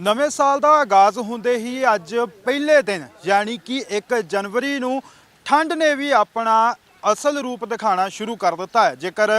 ਨਵੇਂ ਸਾਲ ਦਾ ਆਗਾਜ਼ ਹੁੰਦੇ ਹੀ ਅੱਜ ਪਹਿਲੇ ਦਿਨ, ਯਾਨੀ ਕਿ 1 ਜਨਵਰੀ ਨੂੰ ਠੰਡ ਨੇ ਵੀ ਆਪਣਾ ਅਸਲ ਰੂਪ ਦਿਖਾਣਾ ਸ਼ੁਰੂ ਕਰ ਦਿੱਤਾ ਹੈ। ਜੇਕਰ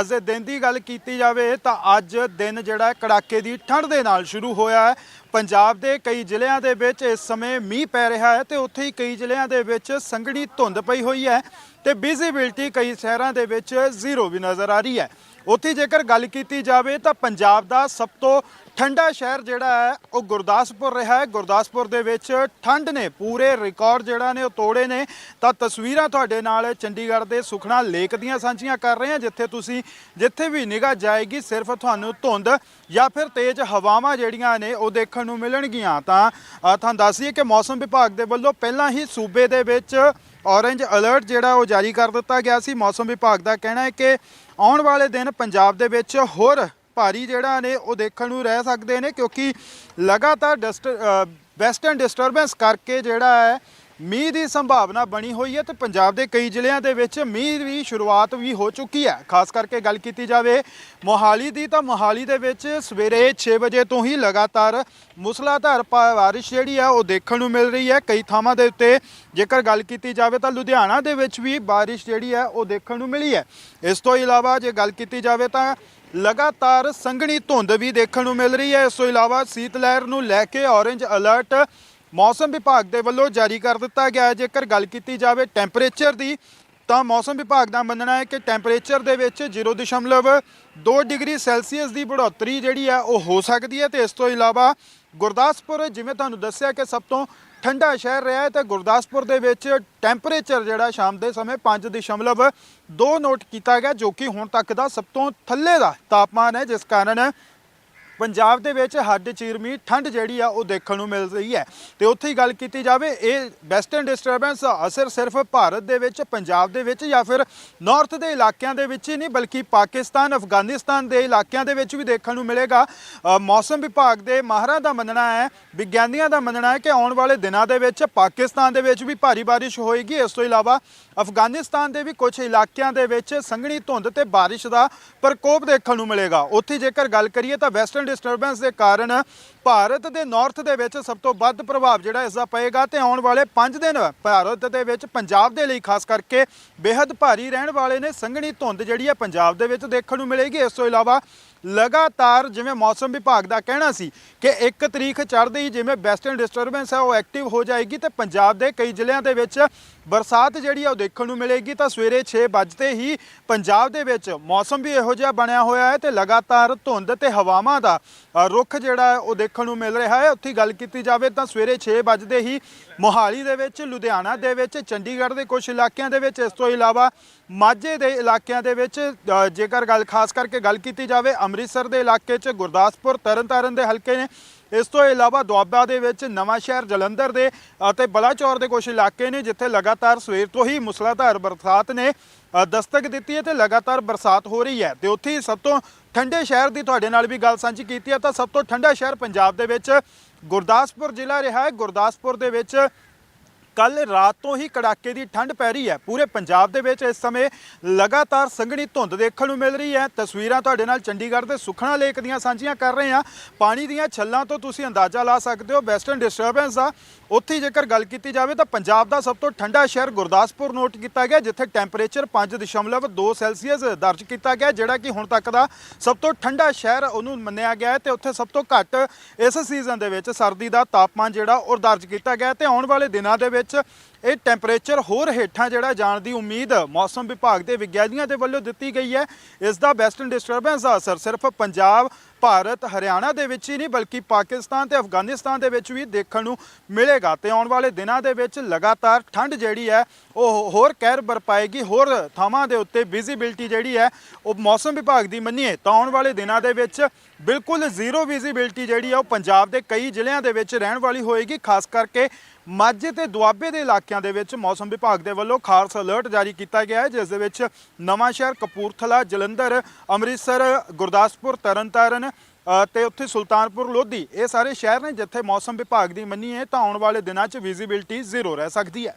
ਅੱਜ ਦੇ ਦਿਨ ਦੀ ਗੱਲ ਕੀਤੀ ਜਾਵੇ, ਤਾਂ ਅੱਜ ਦਿਨ ਜਿਹੜਾ ਕੜਾਕੇ ਦੀ ਠੰਡ ਦੇ ਨਾਲ ਸ਼ੁਰੂ ਹੋਇਆ ਹੈ। ਪੰਜਾਬ ਦੇ ਕਈ ਜ਼ਿਲ੍ਹਿਆਂ ਦੇ ਵਿੱਚ ਇਸ ਸਮੇਂ ਮੀਂਹ ਪੈ ਰਿਹਾ ਹੈ ਤੇ ਉੱਥੇ ਹੀ ਕਈ ਜ਼ਿਲ੍ਹਿਆਂ ਦੇ ਵਿੱਚ ਸੰਘਣੀ ਧੁੰਦ ਪਈ ਹੋਈ ਹੈ ਤੇ ਵਿਜ਼ਿਬਿਲਟੀ ਕਈ ਸ਼ਹਿਰਾਂ ਦੇ ਵਿੱਚ ਜ਼ੀਰੋ ਵੀ ਨਜ਼ਰ ਆ ਰਹੀ ਹੈ। ਉੱਥੇ ਜੇਕਰ ਗੱਲ ਕੀਤੀ ਜਾਵੇ, ਤਾਂ ਪੰਜਾਬ ਦਾ ਸਭ ਤੋਂ ਠੰਡਾ ਸ਼ਹਿਰ ਜਿਹੜਾ ਹੈ, ਉਹ ਗੁਰਦਾਸਪੁਰ ਰਿਹਾ ਹੈ। ਗੁਰਦਾਸਪੁਰ ਦੇ ਵਿੱਚ ਠੰਡ ਨੇ ਪੂਰੇ ਰਿਕਾਰਡ ਜਿਹੜਾ ਨੇ ਉਹ ਤੋੜੇ ਨੇ। ਤਾਂ ਤਸਵੀਰਾਂ ਤੁਹਾਡੇ ਨਾਲ ਚੰਡੀਗੜ੍ਹ ਦੇ ਸੁਖਣਾ ਲੇਕ ਦੀਆਂ ਸਾਂਝੀਆਂ ਕਰ ਰਹੇ ਹਾਂ, ਜਿੱਥੇ ਤੁਸੀਂ ਜਿੱਥੇ ਵੀ ਨਿਗਾਹ ਜਾਏਗੀ, ਸਿਰਫ ਤੁਹਾਨੂੰ ਧੁੰਦ ਜਾਂ ਫਿਰ ਤੇਜ਼ ਹਵਾਵਾਂ ਜਿਹੜੀਆਂ ਨੇ ਉਹ ਦੇਖਣ ਨੂੰ ਮਿਲਣਗੀਆਂ। ਤਾਂ ਤੁਹਾਨੂੰ ਦੱਸ ਦਈਏ ਕਿ ਮੌਸਮ ਵਿਭਾਗ ਦੇ ਵੱਲੋਂ ਪਹਿਲਾਂ ਹੀ ਸੂਬੇ ਦੇ ਵਿੱਚ ਔਰੇਂਜ ਅਲਰਟ ਜਿਹੜਾ ਉਹ ਜਾਰੀ ਕਰ ਦਿੱਤਾ ਗਿਆ ਸੀ। ਮੌਸਮ ਵਿਭਾਗ ਦਾ ਕਹਿਣਾ ਹੈ ਕਿ ਆਉਣ ਵਾਲੇ ਦਿਨ ਪੰਜਾਬ ਦੇ ਵਿੱਚ ਹੋਰ ਭਾਰੀ ਜਿਹੜਾ ਨੇ ਉਹ ਦੇਖਣ ਨੂੰ ਰਹਿ ਸਕਦੇ ਨੇ ਕਿਉਂਕਿ ਲਗਾਤਾਰ ਡਸਟ ਵੈਸਟਰਨ ਡਿਸਟਰਬੈਂਸ ਕਰਕੇ ਜਿਹੜਾ ਹੈ, ਮੀਂਹ ਦੀ ਸੰਭਾਵਨਾ ਬਣੀ ਹੋਈ ਹੈ ਤੇ ਪੰਜਾਬ ਦੇ ਕਈ ਜ਼ਿਲ੍ਹਿਆਂ ਦੇ ਵਿੱਚ ਮੀਂਹ ਦੀ ਸ਼ੁਰੂਆਤ ਵੀ ਹੋ ਚੁੱਕੀ ਹੈ। ਖਾਸ ਕਰਕੇ ਗੱਲ ਕੀਤੀ ਜਾਵੇ ਮੋਹਾਲੀ ਦੀ ਤਾਂ ਮੋਹਾਲੀ ਦੇ ਵਿੱਚ ਸਵੇਰੇ 6 ਵਜੇ ਤੋਂ ਹੀ ਲਗਾਤਾਰ ਮੁਸਲਾਧਾਰ ਪਾ- ਬਾਰਿਸ਼ ਜਿਹੜੀ ਹੈ ਉਹ ਦੇਖਣ ਨੂੰ ਮਿਲ ਰਹੀ ਹੈ। ਕਈ ਥਾਵਾਂ ਦੇ ਉੱਤੇ ਜੇਕਰ ਗੱਲ ਕੀਤੀ ਜਾਵੇ ਤਾਂ ਲੁਧਿਆਣਾ ਦੇ ਵਿੱਚ ਵੀ ਬਾਰਿਸ਼ ਜਿਹੜੀ ਹੈ ਉਹ ਦੇਖਣ ਨੂੰ ਮਿਲੀ ਹੈ। ਇਸ ਤੋਂ ਇਲਾਵਾ ਜੇ ਗੱਲ ਕੀਤੀ ਜਾਵੇ ਤਾਂ ਲਗਾਤਾਰ ਸੰਘਣੀ ਧੁੰਦ ਵੀ ਦੇਖਣ ਨੂੰ ਮਿਲ ਰਹੀ ਹੈ। ਇਸ ਤੋਂ ਇਲਾਵਾ ਸੀਤ ਲਹਿਰ ਨੂੰ ਲੈ ਕੇ ਔਰੇਂਜ ਅਲਰਟ ਮੌਸਮ ਵਿਭਾਗ ਦੇ ਵੱਲੋਂ ਜਾਰੀ ਕਰ ਦਿੱਤਾ ਗਿਆ ਹੈ। ਜੇਕਰ ਗੱਲ ਕੀਤੀ ਜਾਵੇ ਟੈਂਪਰੇਚਰ ਦੀ, ਤਾਂ ਮੌਸਮ ਵਿਭਾਗ ਦਾ ਮੰਨਣਾ ਹੈ ਕਿ ਟੈਂਪਰੇਚਰ ਦੇ ਵਿੱਚ 0.2 ਡਿਗਰੀ ਸੈਲਸੀਅਸ ਦੀ ਬੜੋਤਰੀ ਜਿਹੜੀ ਹੈ, ਉਹ ਹੋ ਸਕਦੀ ਹੈ। ਤੇ ਇਸ ਤੋਂ ਇਲਾਵਾ ਗੁਰਦਾਸਪੁਰ, ਜਿਵੇਂ ਤੁਹਾਨੂੰ ਦੱਸਿਆ ਕਿ ਸਭ ਤੋਂ ਠੰਡਾ ਸ਼ਹਿਰ ਰਿਹਾ ਹੈ ਤੇ ਗੁਰਦਾਸਪੁਰ ਦੇ ਵਿੱਚ ਟੈਂਪਰੇਚਰ ਜਿਹੜਾ ਸ਼ਾਮ ਦੇ ਸਮੇਂ 5.2 ਨੋਟ ਕੀਤਾ ਗਿਆ, ਜੋ ਕਿ ਹੁਣ ਤੱਕ ਦਾ ਸਭ ਤੋਂ ਥੱਲੇ ਦਾ ਤਾਪਮਾਨ ਹੈ, ਜਿਸ ਕਾਰਨ ਪੰਜਾਬ ਦੇ ਵਿੱਚ ਹੱਡ ਚੀਰਮੀ, ਠੰਡ ਜਿਹੜੀ ਆ ਉਹ ਦੇਖਣ ਨੂੰ ਮਿਲ ਰਹੀ ਹੈ। ਤੇ ਉੱਥੇ ਹੀ ਗੱਲ ਕੀਤੀ ਜਾਵੇ, ਇਹ ਵੈਸਟਰਨ ਡਿਸਟਰਬੈਂਸ ਅਸਰ ਸਿਰਫ ਭਾਰਤ ਦੇ ਵਿੱਚ, ਪੰਜਾਬ ਦੇ ਵਿੱਚ ਜਾਂ ਫਿਰ ਨਾਰਥ ਦੇ ਇਲਾਕਿਆਂ ਦੇ ਵਿੱਚ ਹੀ ਨਹੀਂ, ਬਲਕਿ ਪਾਕਿਸਤਾਨ, ਅਫਗਾਨਿਸਤਾਨ ਦੇ ਇਲਾਕਿਆਂ ਦੇ ਵਿੱਚ ਵੀ ਦੇਖਣ ਨੂੰ ਮਿਲੇਗਾ। ਮੌਸਮ ਵਿਭਾਗ ਦੇ ਮਾਹਰਾਂ ਦਾ ਮੰਨਣਾ ਹੈ, ਵਿਗਿਆਨੀਆਂ ਦਾ ਮੰਨਣਾ ਹੈ ਕਿ ਆਉਣ ਵਾਲੇ ਦਿਨਾਂ ਦੇ ਵਿੱਚ ਪਾਕਿਸਤਾਨ ਦੇ ਵਿੱਚ ਵੀ ਭਾਰੀ ਬਾਰਿਸ਼ ਹੋਏਗੀ। ਇਸ ਤੋਂ ਇਲਾਵਾ ਅਫਗਾਨਿਸਤਾਨ ਦੇ ਵੀ ਕੁਝ ਇਲਾਕਿਆਂ ਦੇ ਵਿੱਚ ਸੰਘਣੀ ਧੁੰਦ ਤੇ ਬਾਰਿਸ਼ ਦਾ ਪ੍ਰਕੋਪ ਦੇਖਣ ਨੂੰ ਮਿਲੇਗਾ। ਉੱਥੇ ਜੇਕਰ ਗੱਲ ਕਰੀਏ ਤਾਂ ਵੈਸਟਰਨ ਡਿਸਟਰਬੈਂਸ ਦੇ ਕਾਰਨ ਭਾਰਤ ਦੇ ਨਾਰਥ ਦੇ ਵਿੱਚ ਸਭ ਤੋਂ ਵੱਧ ਪ੍ਰਭਾਵ ਜਿਹੜਾ ਇਸ ਦਾ ਪਏਗਾ ਤੇ ਆਉਣ ਵਾਲੇ 5 ਦਿਨ ਭਾਰਤ ਦੇ ਵਿੱਚ ਪੰਜਾਬ ਦੇ ਲਈ ਖਾਸ ਕਰਕੇ ਬੇहद ਭਾਰੀ ਰਹਿਣ ਵਾਲੇ ਨੇ ਸੰਘਣੀ ਧੁੰਦ ਜਿਹੜੀ ਹੈ ਪੰਜਾਬ ਦੇ ਵਿੱਚ ਦੇਖਣ ਨੂੰ ਮਿਲੇਗੀ। ਇਸ ਤੋਂ ਇਲਾਵਾ ਲਗਾਤਾਰ ਜਿਵੇਂ ਮੌਸਮ ਵਿਭਾਗ ਦਾ ਕਹਿਣਾ ਸੀ ਕਿ 1 ਤਰੀਕ ਚੜ੍ਹਦੇ ਹੀ ਜਿਵੇਂ ਵੈਸਟਰਨ ਡਿਸਟਰਬੈਂਸ ਹੈ ਉਹ ਐਕਟਿਵ ਹੋ ਜਾਏਗੀ ਤੇ ਪੰਜਾਬ ਦੇ ਕਈ ਜ਼ਿਲ੍ਹਿਆਂ ਦੇ ਵਿੱਚ ਬਰਸਾਤ ਜਿਹੜੀ ਆ ਉਹ ਦੇਖਣ ਨੂੰ ਮਿਲੇਗੀ। ਤਾਂ ਸਵੇਰੇ 6 ਵਜੇ ਹੀ ਪੰਜਾਬ ਦੇ ਵਿੱਚ ਮੌਸਮ ਵੀ ਇਹੋ ਜਿਹਾ ਬਣਿਆ ਹੋਇਆ ਹੈ ਤੇ ਲਗਾਤਾਰ ਧੁੰਦ ਤੇ ਹਵਾਵਾਂ ਦਾ ਅ, ਰੁੱਖ ਜਿਹੜਾ ਉਹ ਉਹ ਦੇਖਣ ਨੂੰ ਮਿਲ ਰਿਹਾ ਹੈ। ਉੱਥੇ ਗੱਲ ਕੀਤੀ ਜਾਵੇ ਤਾਂ ਸਵੇਰੇ 6 ਵਜੇ ਹੀ ਮੋਹਾਲੀ ਦੇ ਵਿੱਚ, ਲੁਧਿਆਣਾ ਦੇ ਵਿੱਚ, ਚੰਡੀਗੜ੍ਹ ਦੇ ਕੁਝ ਇਲਾਕਿਆਂ ਦੇ ਵਿੱਚ, ਇਸ ਤੋਂ ਇਲਾਵਾ ਮਾਝੇ ਦੇ ਇਲਾਕਿਆਂ ਦੇ ਵਿੱਚ ਜੇਕਰ ਗੱਲ, ਖਾਸ ਕਰਕੇ ਗੱਲ ਕੀਤੀ ਜਾਵੇ, ਅੰਮ੍ਰਿਤਸਰ ਦੇ ਇਲਾਕੇ 'ਚ ਗੁਰਦਾਸਪੁਰ ਤਰਨਤਾਰਨ ਦੇ ਹਲਕੇ ਨੇ। ਇਸ ਤੋਂ ਇਲਾਵਾ ਦੁਆਬਾ ਦੇ ਵਿੱਚ ਨਵਾਂ ਸ਼ਹਿਰ ਜਲੰਧਰ ਦੇ ਅਤੇ ਬਲਾਚੌਰ ਦੇ ਕੁਝ ਇਲਾਕੇ ਨੇ ਜਿੱਥੇ ਲਗਾਤਾਰ ਸਵੇਰ ਤੋਂ ਹੀ ਮੁਸਲਾਧਾਰ ਬਰਸਾਤ ਨੇ ਦਸਤਕ ਦਿੱਤੀ ਹੈ ਤੇ ਲਗਾਤਾਰ ਬਰਸਾਤ ਹੋ ਰਹੀ ਹੈ। ਤੇ ਉੱਥੇ ਹੀ ਸਭ ਤੋਂ ਠੰਡੇ ਸ਼ਹਿਰ ਦੀ ਤੁਹਾਡੇ ਨਾਲ ਵੀ ਗੱਲ ਸਾਂਝੀ ਕੀਤੀ ਹੈ ਤਾਂ ਸਭ ਤੋਂ ਠੰਡਾ ਸ਼ਹਿਰ ਪੰਜਾਬ ਦੇ ਵਿੱਚ ਗੁਰਦਾਸਪੁਰ ਜ਼ਿਲ੍ਹਾ ਰਿਹਾ ਹੈ। ਗੁਰਦਾਸਪੁਰ ਦੇ ਵਿੱਚ ਕੱਲ ਰਾਤ ਤੋਂ ਹੀ ਕੜਾਕੇ ਦੀ ਠੰਡ ਪੈ ਰਹੀ ਹੈ। ਪੂਰੇ ਪੰਜਾਬ ਦੇ ਵਿੱਚ ਇਸ ਸਮੇਂ ਲਗਾਤਾਰ ਸੰਘਣੀ ਧੁੰਦ ਦੇਖਣ ਨੂੰ ਮਿਲ ਰਹੀ ਹੈ। ਤਸਵੀਰਾਂ ਤੁਹਾਡੇ ਨਾਲ ਚੰਡੀਗੜ੍ਹ ਦੇ ਸੁਖਣਾ ਲੇਕ ਦੀਆਂ ਸਾਂਝੀਆਂ ਕਰ ਰਹੇ ਹਾਂ। ਪਾਣੀ ਦੀਆਂ ਛੱਲਾਂ ਤੋਂ ਤੁਸੀਂ ਅੰਦਾਜ਼ਾ ਲਾ ਸਕਦੇ ਹੋ। ਵੈਸਟਰਨ ਡਿਸਟਰਬੈਂਸ ਦਾ ਉੱਥੇ ਜੇਕਰ ਗੱਲ ਕੀਤੀ ਜਾਵੇ ਤਾਂ ਪੰਜਾਬ ਦਾ ਸਭ ਤੋਂ ਠੰਡਾ ਸ਼ਹਿਰ ਗੁਰਦਾਸਪੁਰ ਨੋਟ ਕੀਤਾ ਗਿਆ, ਜਿੱਥੇ ਟੈਂਪਰੇਚਰ 5.2 ਸੈਲਸੀਅਸ ਦਰਜ ਕੀਤਾ ਗਿਆ, ਜਿਹੜਾ ਕਿ ਹੁਣ ਤੱਕ ਦਾ ਸਭ ਤੋਂ ਠੰਡਾ ਸ਼ਹਿਰ ਉਹਨੂੰ ਮੰਨਿਆ ਗਿਆ ਹੈ ਤੇ ਉੱਥੇ ਸਭ ਤੋਂ ਘੱਟ ਇਸ ਸੀਜ਼ਨ ਦੇ ਵਿੱਚ ਸਰਦੀ ਦਾ ਤਾਪਮਾਨ ਜਿਹੜਾ ਉਹ ਦਰਜ ਕੀਤਾ ਗਿਆ ਹੈ ਤੇ ਆਉਣ ਵਾਲੇ ਦਿਨਾਂ ਦੇ ਵਿੱਚ ਇਹ ਟੈਂਪਰੇਚਰ ਹੋਰ ਹੇਠਾਂ ਜਿਹੜਾ ਜਾਣ ਦੀ ਉਮੀਦ ਮੌਸਮ ਵਿਭਾਗ ਦੇ ਵਿਗਿਆਨੀਆਂ ਦੇ ਵੱਲੋਂ ਦਿੱਤੀ ਗਈ ਹੈ। ਇਸ ਦਾ ਵੈਸਟਰਨ ਡਿਸਟਰਬੈਂਸ ਦਾ ਅਸਰ ਸਿਰਫ ਪੰਜਾਬ ਭਾਰਤ ਹਰਿਆਣਾ ਦੇ ਵਿੱਚ ਹੀ ਨਹੀਂ, ਬਲਕਿ ਪਾਕਿਸਤਾਨ ਤੇ ਅਫਗਾਨਿਸਤਾਨ ਦੇ ਵਿੱਚ ਵੀ ਦੇਖਣ ਨੂੰ ਮਿਲੇਗਾ। ਤੇ ਆਉਣ ਵਾਲੇ ਦਿਨਾਂ ਦੇ ਵਿੱਚ ਲਗਾਤਾਰ ਠੰਡ ਜਿਹੜੀ ਹੈ, ਉਹ ਹੋਰ ਕਹਿਰ ਬਰਪਾਏਗੀ, ਹੋਰ ਥਾਵਾਂ ਦੇ ਉੱਤੇ ਵਿਜ਼ਿਬਿਲਟੀ ਜਿਹੜੀ ਹੈ, ਉਹ ਮੌਸਮ ਵਿਭਾਗ ਦੀ ਮੰਨੀਏ, ਤਾਂ ਆਉਣ ਵਾਲੇ ਦਿਨਾਂ ਦੇ ਵਿੱਚ ਬਿਲਕੁਲ ਜ਼ੀਰੋ ਵਿਜ਼ਿਬਿਲਟੀ ਜਿਹੜੀ ਹੈ, ਉਹ ਪੰਜਾਬ ਦੇ ਕਈ ਜ਼ਿਲ੍ਹਿਆਂ ਦੇ ਵਿੱਚ ਰਹਿਣ ਵਾਲੀ ਹੋਏਗੀ। ਖਾਸ ਕਰਕੇ ਮਾਝੇ ਤੇ ਦੁਆਬੇ ਦੇ ਇਲਾਕਿਆਂ ਦੇ ਵਿੱਚ ਮੌਸਮ ਵਿਭਾਗ ਦੇ ਵੱਲੋਂ ਖਾਸ ਅਲਰਟ ਜਾਰੀ ਕੀਤਾ ਗਿਆ ਹੈ, ਜਿਸ ਦੇ ਵਿੱਚ ਨਵਾਂ ਸ਼ਹਿਰ ਕਪੂਰਥਲਾ, ਜਲੰਧਰ, ਅੰਮ੍ਰਿਤਸਰ, ਗੁਰਦਾਸਪੁਰ, ਤਰਨਤਾਰਨ ਤੇ ਉੱਥੇ ਸੁਲਤਾਨਪੁਰ ਲੋਧੀ। ਇਹ ਸਾਰੇ ਸ਼ਹਿਰ ਨੇ ਜਿੱਥੇ ਮੌਸਮ ਵਿਭਾਗ ਦੀ ਮੰਨੀਏ ਤਾਂ ਆਉਣ ਵਾਲੇ ਦਿਨਾਂ 'ਚ ਵਿਜ਼ਿਬਿਲਟੀ ਜ਼ੀਰੋ ਰਹਿ ਸਕਦੀ ਹੈ।